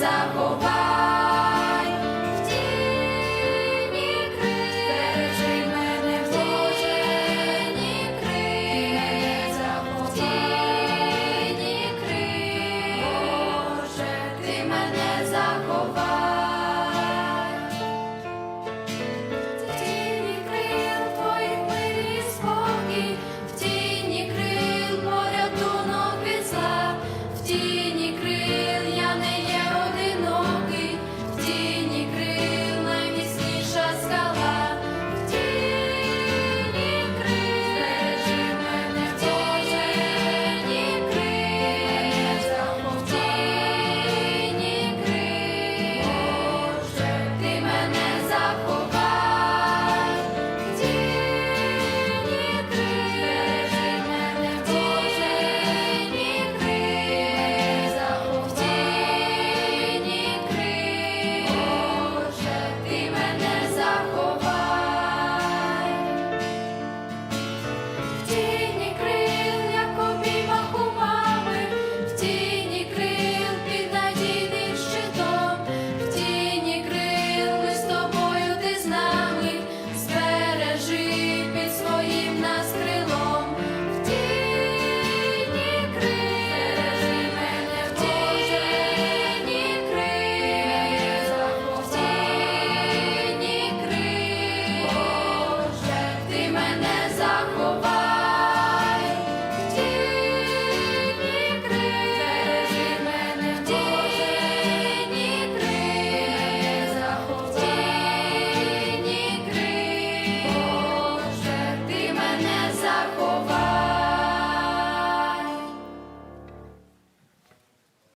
заховай в тіні крижи мене в тіні крижі, Боже, ти мене заховай.